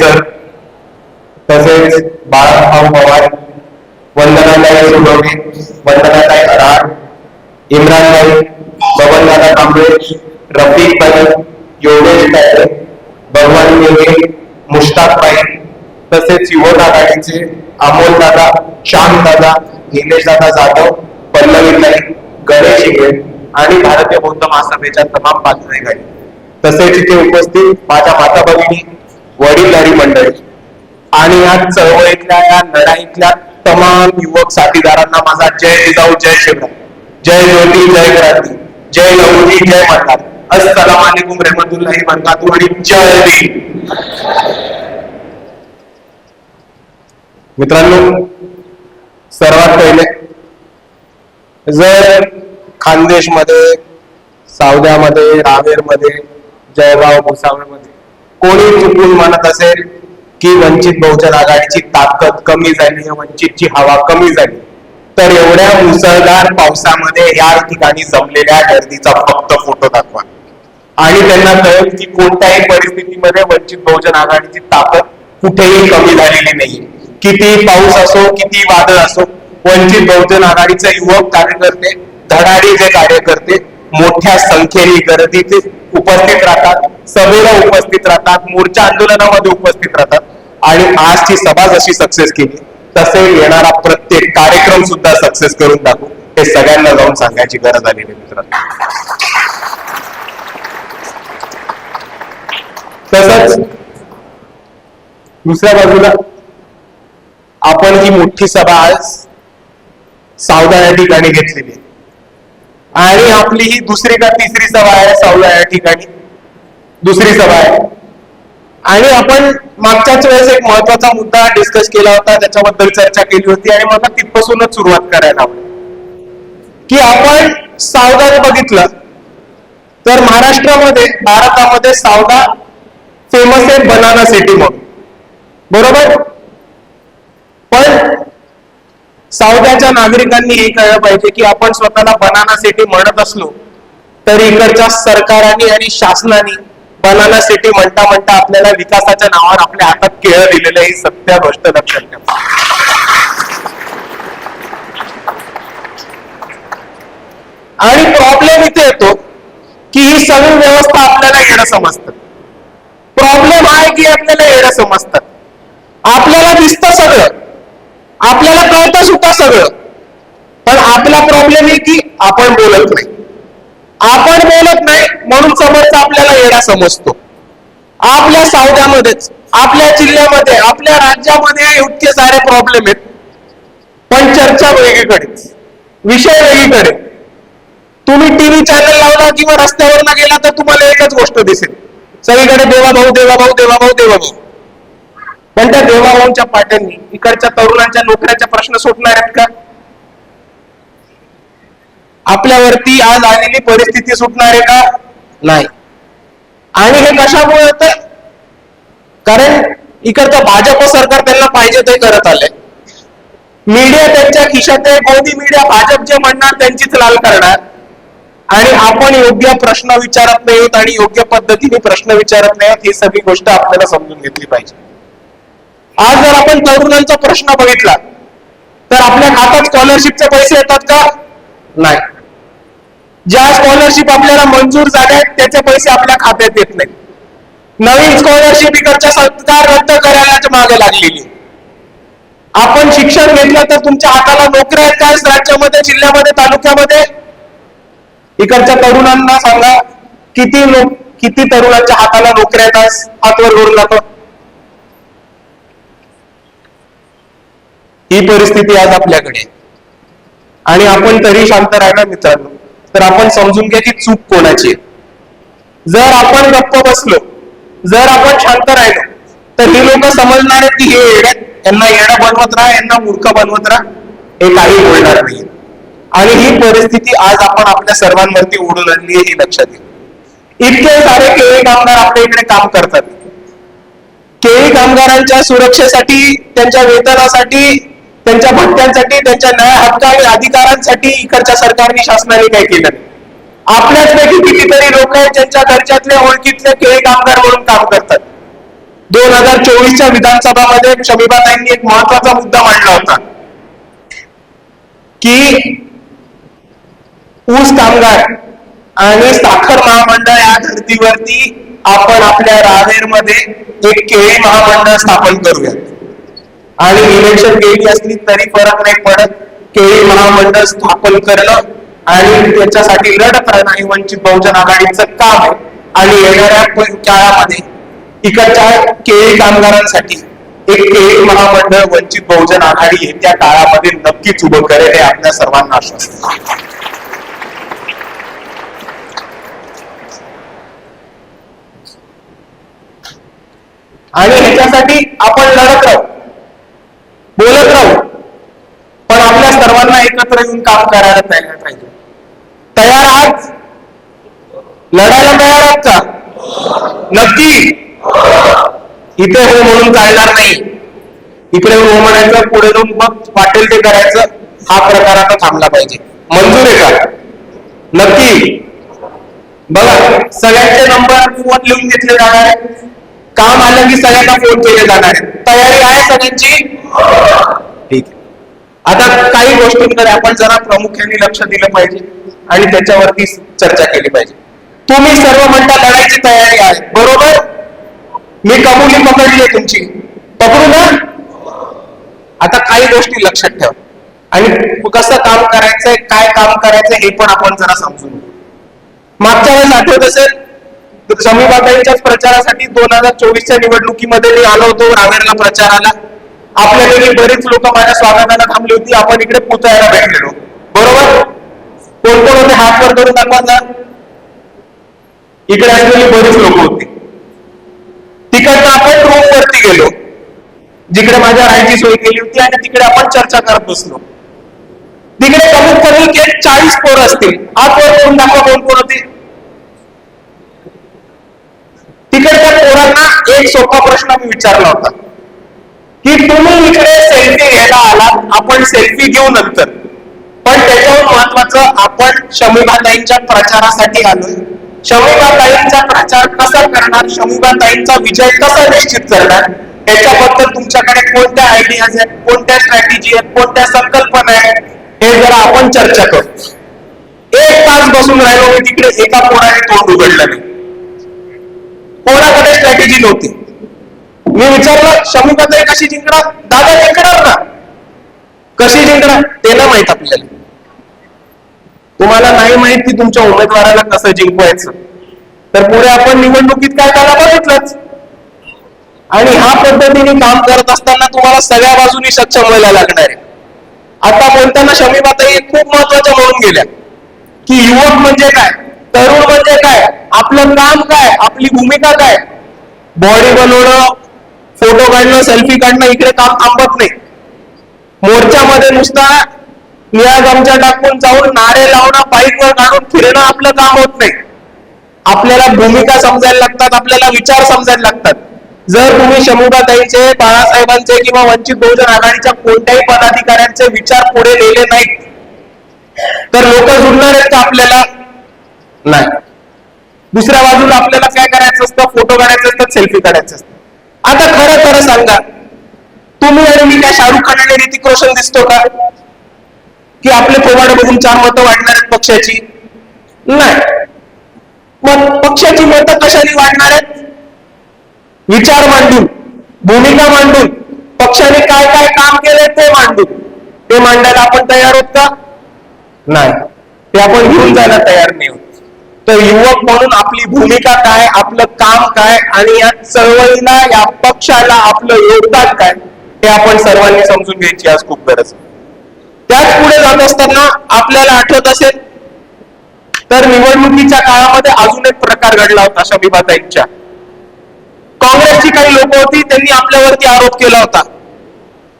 Sir तसेच बाळाभाऊ पवार वंदनाताई सुडोके वंदनाताई अराड इम्रानभाई बबनदादा कांबळे रफिक भाई योगेश तायडे भगवान योगे मुश्ताक भाई तसेच युवक आघाडीचे अमोल दादा श्याम दादा निलेश दादा जाधव पल्लवी पल्लवीताई गणेश इंगळे आणि भारतीय बौद्ध महासभेच्या तमाम पदाधिकारी तसेच इथे उपस्थित माझ्या माता भगिनी वडीलधारी मंडळी. आणि या चळवळीतल्या या लढाईतल्या तमाम युवक साथीदारांना माझा जय जिजाऊ जय शिवराय. जय ज्योती जय क्रांती. जय लहुजी जय मल्हार अस्सलाम वालेकुम रहमतुल्लाही बरकातू आणि जय भीम. मित्रांनो सर्वात पहिले जर खानदेशमध्ये सावद्यामध्ये रावेरमध्ये जयराव भुसावळमध्ये कोणी चुकून म्हणत असेल की वंचित बहुजन आघाडीची ताकद कमी झाली वंचितची हवा कमी झाली तर एवढ्या मुसळधार पावसामध्ये या ठिकाणी जमलेल्या गर्दीचा फक्त फोटो दाखवा. आणि त्यांना कळेल की कोणत्याही परिस्थितीमध्ये वंचित बहुजन आघाडीची ताकद कुठेही कमी झालेली नाही किती पाऊस असो किती वादळ असो वंचित बहुजन आघाडीचे युवक कार्यकर्ते धडाडी जे कार्यकर्ते मोठ्या संख्येने गर्दीत उपस्थित राहतात. सभेला उपस्थित राहतात मोर्चा आंदोलनामध्ये उपस्थित राहतात. आणि आजची सभा जशी सक्सेस केली तसे येणारा प्रत्येक कार्यक्रम सुद्धा सक्सेस करून दाखवू. हे सगळ्यांना जाऊन सांगायची गरज आलेली आहे मित्रांनो. तसंच दुसऱ्या बाजूला आपण ही मोठी सभा आज सावदा या ठिकाणी घेतलेली आणि आपली ही दुसरी का तिसरी सभा आहे सावदा या ठिकाणी? दुसरी सभा आहे. आणि आपण मागच्याच वेळेस एक महत्त्वाचा मुद्दा डिस्कस केला होता त्याच्याबद्दल चर्चा केली होती आणि मला तिथपासूनच सुरुवात करायला आवडेल की आपण सावदा बघितलं तर महाराष्ट्रामध्ये भारतामध्ये सावदा फेमस आहे बनाना सिटी म्हणून. बरोबर? पण सावद्याच्या नागरिकांनी हे कळलं पाहिजे की आपण स्वतःला बनाना सिटी म्हणत असलो तर इकडच्या सरकारांनी आणि शासनाने बनाना सिटी म्हणता म्हणता आपल्याला विकासाच्या नावावर आपल्या हातात केळं दिलेलं ही सत्य गोष्ट लक्षात ठेवा. आणि प्रॉब्लेम इथे येतो की ही सगळी व्यवस्था आपल्याला येणं समजतं. प्रॉब्लेम आहे की आपल्याला येणं समजतात आपल्याला दिसतं सगळं. आपल्याला कळतं सुद्धा सगळं. पण आपला प्रॉब्लेम आहे की आपण बोलत नाही. आपण बोलत नाही म्हणून समजता आपल्याला येणा समजतो. आपल्या सावध्यामध्येच आपल्या जिल्ह्यामध्ये आपल्या राज्यामध्ये इतके सारे प्रॉब्लेम आहेत. पण चर्चा वेगळीकडे विषय वेगळीकडे. तुम्ही टीव्ही चॅनल लावला किंवा रस्त्यावर गेला तर तुम्हाला एकच गोष्ट दिसेल. सगळीकडे देवाभाऊ देवाभाऊ देवाभाऊ देवाभाऊ पण त्या देवाभाऊंच्या पाट्यांनी इकडच्या तरुणांच्या नोकऱ्याचा प्रश्न सुटणार आहेत का? आपल्यावरती आज आलेली परिस्थिती सुटणार आहे का? नाही. आणि हे कशामुळे होत कारण इकडचं भाजप सरकार त्यांना पाहिजे ते करत आले मीडिया त्यांच्या खिशात आहे मोदी मीडिया भाजप जे म्हणणार त्यांचीच लाल करणार. आणि आपण योग्य प्रश्न विचारत नाही आहोत आणि योग्य पद्धतीने प्रश्न विचारत नाहीत ही सगळी गोष्ट आपल्याला समजून घेतली पाहिजे. आज जर आपण तरुणांचा प्रश्न बघितला तर आपल्या खात्यात स्कॉलरशिपचे पैसे येतात का? नाही. ज्या स्कॉलरशिप आपल्याला मंजूर झाल्या आहेत त्याचे पैसे आपल्या खात्यात येत नाही नवीन स्कॉलरशिप इकडच्या सरकार रद्द करायला मागे लागलेली आपण शिक्षण घेतलं तर तुमच्या हाताला नोकऱ्या आहेत काय राज्यामध्ये जिल्ह्यामध्ये तालुक्यामध्ये? इकडच्या तरुणांना सांगा किती लोक किती तरुणांच्या हाताला नोकऱ्या आहेत हातवर करून जातो ही परिस्थिती आज आपल्याकडे आणि आपण तरी शांत राहणार मित्रांनो. तर आपण समजून घ्या की चूक कोणाची जर आपण गप्प बसलो जर आपण शांत राहिलो तर हे लोक समजणार आहेत की हे येड्यात यांना येडं बनवत राहा यांना मूर्ख बनवत राहा. हे काही बोलणार नाही. आणि ही परिस्थिती आज आपण आपल्या सर्वांवरती ओढून आणली आहे हे लक्षात येईल इतके सारे केळी कामगार आपल्या इकडे काम करतात. केळी कामगारांच्या सुरक्षेसाठी त्यांच्या वेतनासाठी त्यांच्या भट्ट्यांसाठी त्यांच्या न्याय हक्क आणि अधिकारांसाठी इकडच्या सरकारने शासनाने काय केलं? नाही. कितीतरी लोक आहेत ज्यांच्या घरच्यातले ओळखीतले केळी कामगार म्हणून काम करतात. दोन हजार चोवीसच्या विधानसभामध्ये शमीबाताईंनी एक महत्त्वाचा मुद्दा मांडला होता. की ऊस कामगार आणि साखर महामंडळ या धर्तीवरती आपण आपल्या रावेरमध्ये एक केळी महामंडळ स्थापन करूया आणि इलेक्शन गेली असली तरी फरक नाही पडत. केळी महामंडळ स्थापन करणं आणि त्याच्यासाठी लढत राहणं हे वंचित बहुजन आघाडीचं काम आहे. आणि येणाऱ्या काळामध्ये इकडच्या केळी कामगारांसाठी एक केळी महामंडळ वंचित बहुजन आघाडी येत्या काळामध्ये नक्कीच उभं करेल हे आपल्या सर्वांना आश्वासन. आणि ह्याच्यासाठी आपण लढत राहू. बोलत राहू. पण आपल्या सर्वांना एकत्र येऊन काम करायला तयार पाहिजे. तयार आहात? लढायला तयार आहात का? नक्की. इथे हो म्हणून चालणार नाही. इकडे हो म्हणायचं पुढे जाऊन मग पाटील ते करायचं हा प्रकार आता थांबला पाहिजे. मंजूर आहे का? नक्की. बघा सगळ्यांचे नंबर फोन लिहून घेतले जाणार आहेत. काम आलं की सगळ्यांना फोन केले जाणार आहेत. तयारी आहे सगळ्यांची? ठीक आता काही गोष्टींकडे आपण जरा प्रामुख्याने लक्ष दिलं पाहिजे आणि त्याच्यावरती चर्चा केली पाहिजे. तुम्ही सर्व म्हणता लढायची तयारी आहे बरोबर? मी कबुली पकडली आहे तुमची. पकडू ना आता काही गोष्टी लक्षात ठेवा. आणि कसं काम करायचंय काय काम करायचंय हे पण आपण जरा समजून घेऊ. मागच्या वेळेस आठवत असेल समीबाताईंच्याच प्रचारासाठी दोन हजार चोवीसच्या निवडणुकीमध्ये मी आलो होतो रावेरला प्रचाराला आपल्याकडे बरीच लोक माझ्या स्वागताला थांबली होती. आपण इकडे पुतळ्याला भेटलेलो. बरोबर? कोणते कोणते हात वर करून दाखवा जा. इकडे असलेली बरीच लोक होती. तिकडनं आपण रूम वरती गेलो. जिकडे माझ्या राहायची सोय केली होती आणि तिकडे आपण चर्चा करत बसलो. तिकडे कमीत कमी एक चाळीस पोरं असतील. हात वर करून दाखवा कोण कोण होते. तिकडच्या पोरांना एक सोपा प्रश्न मी विचारला होता. की तुम्ही इकडे सेल्फी घ्यायला आलात आपण सेल्फी घेऊ नंतर. पण त्याच्यावर महत्वाचं आपण शमीबाताईंच्या प्रचारासाठी आलोय. शमीबाताईंचा प्रचार कसा करणार शमीबाताईंचा विजय कसा निश्चित करणार याच्याबद्दल तुमच्याकडे कोणत्या आयडियाज आहेत कोणत्या स्ट्रॅटेजी आहेत कोणत्या संकल्पना आहेत हे जरा आपण चर्चा करू. एक तास बसून राहिलो मी तिकडे एका पोराने तोंड उघडलं नाही. कोणाकडे स्ट्रॅटेजी नव्हती. मी विचारलं शमीबाताई कशी जिंकणार? दादा जिंकणार ना. कशी जिंकणार? ते ना माहीत आपल्याला. तुम्हाला नाही माहीत की तुमच्या उमेदवाराला कसं जिंकवायचं. तर पुढे आपण निवडणुकीत काय त्याला बघितलंच. आणि ह्या पद्धतीने काम करत असताना तुम्हाला सगळ्या बाजूनी सक्षम व्हायला लागणार आहे. आता बोलताना शमीबाताई एक खूप महत्त्वाच्या म्हणून गेल्या की युवक म्हणजे काय तरुण म्हणजे काय आपलं काम काय आपली भूमिका काय बॉडी बनवणं फोटो काढणं सेल्फी काढणं इकडे काम थांबत नाही. मोर्चामध्ये नुसता निळा गमच्या टाकून जाऊन नारे लावणं बाईकवर काढून फिरणं आपलं काम होत नाही. आपल्याला भूमिका समजायला लागतात आपल्याला विचार समजायला लागतात. जर तुम्ही शमुबाताईचे बाळासाहेबांचे किंवा वंचित बहुजन आघाडीच्या कोणत्याही पदाधिकाऱ्यांचे विचार पुढे लिहिले नाहीत तर लोक जुडणार आहेत का आपल्याला? नाही. दुसऱ्या बाजूला आपल्याला काय करायचं असतं? फोटो काढायचे असतात सेल्फी काढायचे असतात. आता खरं खरं सांगा. तुम्ही आणि मी काय शाहरुख खान आणि ऋतिक रोशन दिसतो का? की आपले पोवाडे बघून चार मतं वाढणार आहेत पक्षाची? नाही. मग पक्षाची मतं कशाने वाढणार आहेत? विचार मांडून भूमिका मांडून पक्षाने काय काय काम केले ते मांडून. ते मांडायला आपण तयार होत का? नाही. ते आपण घेऊन जायला तयार नाही होत तर युवक म्हणून आपली भूमिका काय आपलं काम काय आणि या चळवळीला या पक्षाला आपलं योगदान काय हे आपण सर्वांनी समजून घ्यायची आज खूप गरज आहे. त्याच पुढे जात असताना आपल्याला आठवत असेल तर निवडणुकीच्या काळामध्ये अजून एक प्रकार घडला होता शमीबाताईंच्या काँग्रेसची काही लोक होती त्यांनी आपल्यावरती आरोप केला होता.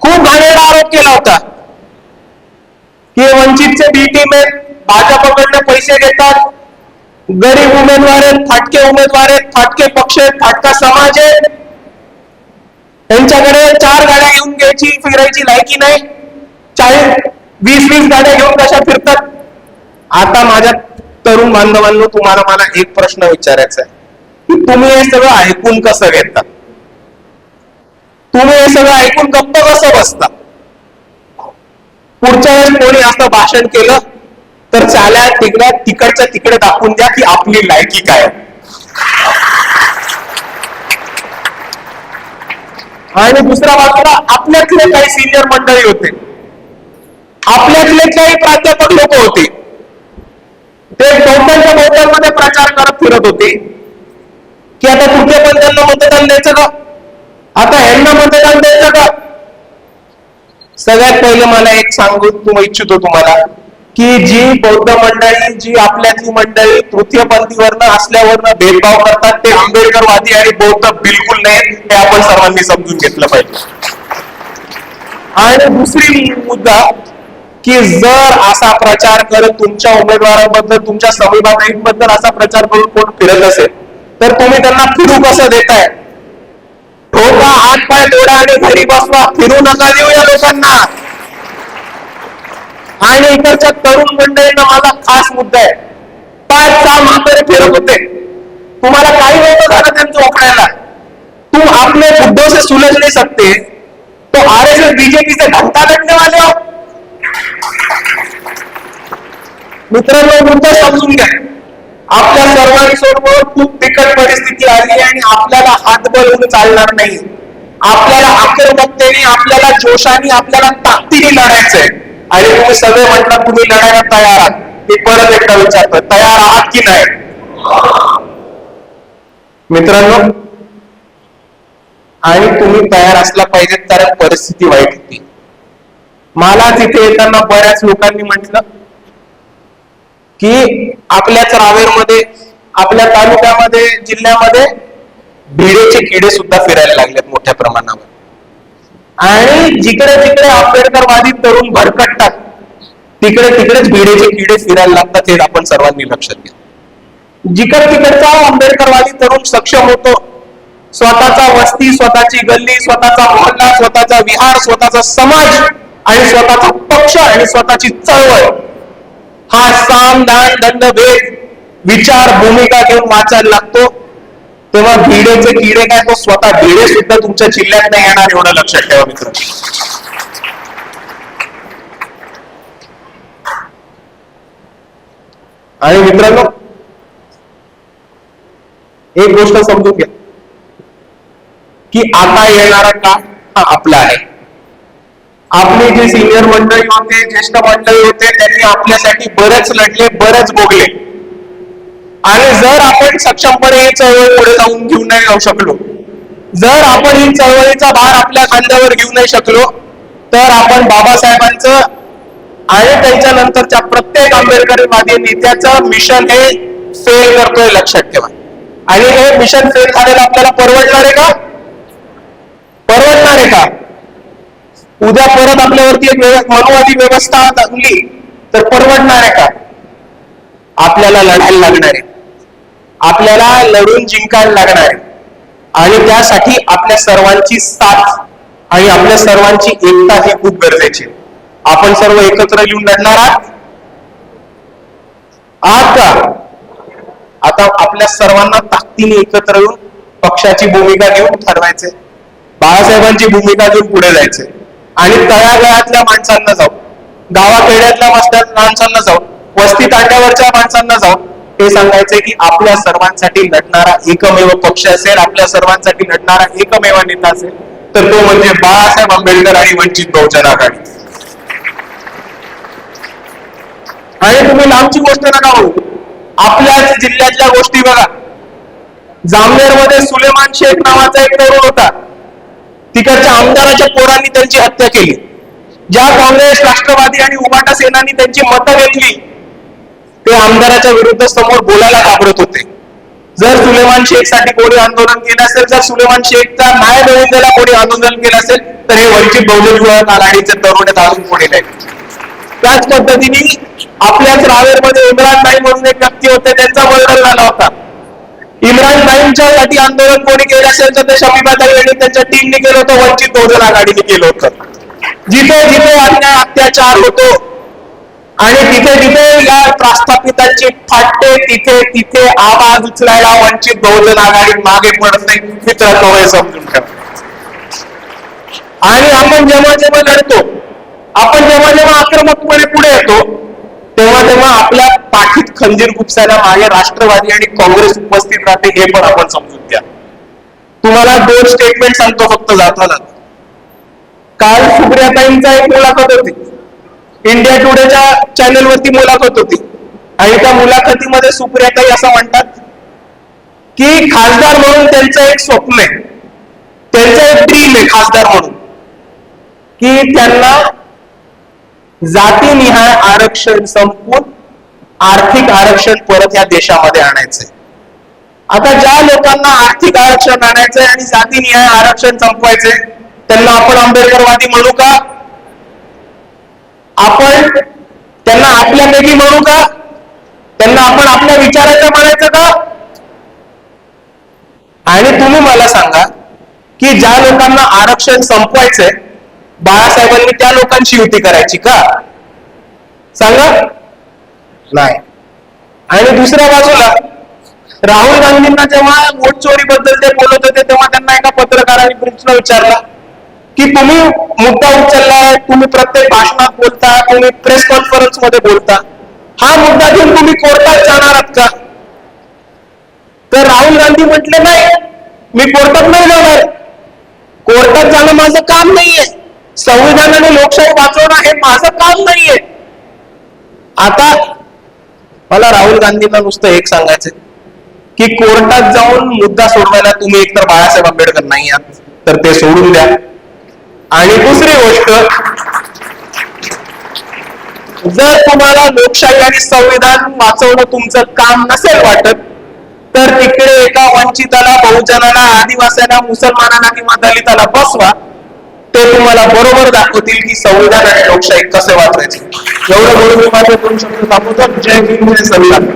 खूप घाणेरडा आरोप केला होता. की वंचितचे बी टीम आहेत भाजपकडनं पैसे घेतात गरीब उमेदवार आहेत फाटके उमेदवार आहेत फाटके पक्ष आहेत फाटका समाज आहे. त्यांच्याकडे चार गाड्या घेऊन घ्यायची फिरायची लायकी नाही. चाळीस वीस वीस गाड्या घेऊन कशा फिरतात? आता माझ्या तरुण बांधवांनो तुम्हाला मला एक प्रश्न विचारायचा आहे. की तुम्ही हे सगळं ऐकून कसं घेता? तुम्ही हे सगळं ऐकून गप्प कसं बसता? पुढच्या वेळेस कोणी असं भाषण केलं तर चाल्या तिकड्या तिकडच्या तिकडे दाखवून द्या की आपली लायकी काय आणि दुसऱ्या बाजूला आपल्यातले काही सिनियर मंडळी होते. आपल्यातले काही प्राध्यापक लोक होते. ते बहुतांच्या बहुतांमध्ये प्रचार करत फिरत होते. की आता तृतीय पंचांना मतदान द्यायचं का? आता यांना मतदान द्यायचं का? सगळ्यात पहिले मला एक सांगू तुम्ही इच्छितो तुम्हाला. की जी बौद्ध मंडळी जी आपल्यातली मंडळी तृतीयपंथीवरनं असल्यावरनं भेदभाव करतात ते आंबेडकरवादी आणि बौद्ध बिलकुल नाही हे आपण सर्वांनी समजून घेतलं पाहिजे. आणि दुसरी मुद्दा की जर असा प्रचार करत तुमच्या उमेदवाराबद्दल तुमच्या समीबाईंबद्दल असा प्रचार करून कोण फिरत असेल तर तुम्ही त्यांना फिरू कसं देताय? ठोका हात पाय तोडा आणि घरी बसवा फिरू नका देऊ या लोकांना. आणि इकडच्या तरुण मंडळीनं माझा खास मुद्दा आहे. पाच सहा म्हातारे फिरत होते. तुम्हाला काही वेळ झालं त्यांचं वापरायला तू आपले मुद्दों से सुलझ नाही सकते तो आर एस एस बीजेपी से घंटा लटने वाले हो मित्रांनो मुद्दा समजून घ्या. आपल्या सर्वांसमोर खूप बिकट परिस्थिती आली आणि आपल्याला हातबळ होऊन चालणार नाही. आपल्याला आक्रमकतेने आपल्याला जोशाने आपल्याला ताकदीने लढायचंय. आणि तुम्ही सगळे म्हटलं तुम्ही लढायला तयार आहात. मी परत एकदा विचारतो तयार आहात की नाही? मित्रांनो आणि तुम्ही तयार असला पाहिजे कारण परिस्थिती वाईट होती. मला तिथे येताना बऱ्याच लोकांनी म्हटलं की आपल्याच रावेरमध्ये आपल्या तालुक्यामध्ये जिल्ह्यामध्ये भिडेचे किडे सुद्धा फिरायला लागलेत मोठ्या प्रमाणावर. आणि जिकडे जिकडे आंबेडकरवादी तरुण भरकटतात तिकडे तिकडेच भिडेचे किडे फिरायला लागतात हे आपण सर्वांनी लक्षात घ्या. जिकडे तिकडचा आंबेडकरवादी तरुण सक्षम होतो स्वतःचा वस्ती स्वतःची गल्ली स्वतःचा मोहल्ला स्वतःचा विहार स्वतःचा समाज आणि स्वतःचा पक्ष आणि स्वतःची चळवळ हा साम दान दंड भेद विचार भूमिका घेऊन वाचायला लागतो. तेव्हा भिडेचे किडे काय तो स्वतः भिडे सुद्धा तुमच्या जिल्ह्यात नाही येणार एवढं लक्षात ठेवा मित्र. आणि मित्रांनो एक गोष्ट समजून घ्या. की आता येणारा काळ हा आपला आहे. आपले जे सिनियर मंडळी होते ज्येष्ठ मंडळी होते त्यांनी आपल्यासाठी बरेच लढले बरेच भोगले. आणि जर आपण सक्षमपणे ही चळवळ पुढे जाऊन घेऊन नाही जाऊ शकलो जर आपण ही चळवळीचा भार आपल्या खांद्यावर घेऊ नाही शकलो तर आपण बाबासाहेबांचं आणि त्यांच्या नंतरच्या प्रत्येक आंबेडकरवादी नेत्याचं मिशन हे फेल करतोय लक्षात ठेवा. आणि हे मिशन फेल झालेलं आपल्याला परवडणार आहे का? परवडणार आहे का? उद्या परत आपल्यावरती एक मनुवादी व्यवस्था आणली तर परवडणार आहे का? आपल्याला लढायला लागणार आहे. आपल्याला लढून जिंकायला लागणार आहे. आणि त्यासाठी आपल्या सर्वांची साथ आणि आपल्या सर्वांची एकता ही खूप गरजेची आपण सर्व एकत्र येऊन लढणार आहात? आहात का? आता आपल्या सर्वांना ताकदीने एकत्र येऊन पक्षाची भूमिका घेऊन ठरवायचे बाळासाहेबांची भूमिका घेऊन पुढे जायचे आणि तळागाळातल्या माणसांना जाऊ. गावाखेड्यातल्या माणसांना जाऊ. वस्ती तांड्यावरच्या माणसांना जाऊ. हे सांगायचंय की आपल्या सर्वांसाठी लढणारा एकमेव पक्ष असेल आपल्या सर्वांसाठी लढणारा एकमेव नेता असेल तर तो म्हणजे बाळासाहेब आंबेडकर आणि वंचित बहुजन आघाडी. आणि तुम्ही लांबची गोष्ट नका हो आपल्याच जिल्ह्यातल्या गोष्टी बघा. जामनेरमध्ये सुलेमान शेख नावाचा एक तरुण होता. तिकडच्या आमदाराच्या पोरांनी त्यांची हत्या केली. ज्या काँग्रेस राष्ट्रवादी आणि उमाटा सेनानी त्यांची मतं घेतली ते आमदाराच्या विरुद्ध समोर बोलायला घाबरत होते. जर सुलेमान शेखसाठी कोणी आंदोलन केलं असेल जर सुलेमान शेखचा न्याय मिळवून कोणी आंदोलन केलं असेल तर हे वंचित बहुजन विभाग आघाडीचे तरुण्यात अजून पुढे आहे त्याच पद्धतीने आपल्याच रावेरमध्ये इम्रान भाई म्हणून एक व्यक्ती होते त्यांचा मर्डर झाला होता. इम्रान भाईंच्या साठी आंदोलन कोणी केलं असेल तर ते शमीबाताई यांनी त्यांच्या टीमने केलं होतं वंचित बहुजन आघाडीने केलं होतं. जिथे जिथे अन्याय अत्याचार होतो आणि तिथे तिथे या प्रस्थापितांची फाटते तिथे तिथे आवाज उचलायला वंचित बहुजन आघाडी मागे पडत नाही. मित्रांनो हे समजून ठेवा आणि आपण जेव्हा जेव्हा लढतो आपण जेव्हा जेव्हा आक्रमकपणे पुढे येतो तेव्हा तेव्हा आपल्या पाठीत खंजीर खुपसायला मागे राष्ट्रवादी आणि काँग्रेस उपस्थित राहते हे पण आपण समजून घ्या. तुम्हाला दोन स्टेटमेंट सांगतो फक्त जाताना. काल सुप्रियाताईंचा एक मुलाखत होती. इंडिया टुडेच्या चॅनलवरती मुलाखत होती. आणि त्या मुलाखतीमध्ये सुप्रियाताई असं म्हणतात की खासदार म्हणून त्यांचं एक स्वप्न आहे. त्यांचं एक ड्रीम आहे खासदार म्हणून. की त्यांना जातीनिहाय आरक्षण संपवून आर्थिक आरक्षण परत या देशामध्ये आणायचंय. आता ज्या लोकांना आर्थिक आरक्षण आणायचंय आणि जातीनिहाय आरक्षण संपवायचंय त्यांना आपण आंबेडकरवादी म्हणू का? आपण त्यांना आपल्यापैकी म्हणू का? त्यांना आपण आपल्या विचाराचं म्हणायचं का? आणि तुम्ही मला सांगा की ज्या लोकांना आरक्षण संपवायचंय बाळासाहेबांनी त्या लोकांची युती करायची का? सांगा. नाही. आणि दुसऱ्या बाजूला राहुल गांधींना जेव्हा वोट चोरीबद्दल ते बोलत होते तेव्हा त्यांना एका पत्रकाराने प्रश्न विचारला की तुम्ही मुद्दा उचललाय तुम्ही प्रत्येक भाषणात बोलता तुम्ही प्रेस कॉन्फरन्समध्ये बोलता. हा मुद्दा घेऊन तुम्ही कोर्टात जाणार आहात का? तर राहुल गांधी म्हटले नाही मी कोर्टात नाही जाणार. कोर्टात जाणं माझं काम नाहीये. संविधान आणि लोकशाही वाचवणं हे माझं काम नाहीये. आता मला राहुल गांधींना नुसतं एक सांगायचं की कोर्टात जाऊन मुद्दा सोडवायला तुम्ही एकतर बाळासाहेब आंबेडकर नाही आहात तर ते सोडून द्या. आणि दुसरी गोष्ट जर तुम्हाला लोकशाही आणि संविधान वाचवणं तुमचं काम नसेल वाटत तर तिकडे एका वंचिताला बहुजनाला आदिवासीला मुसलमानाला किंवा दलिताला बसवा. ते तुम्हाला बरोबर दाखवतील की संविधान आणि लोकशाही कसे वाचवायचे. एवढं बोलून मी माझे दोन शब्द दाखवतो जय हिंद जय संविधान.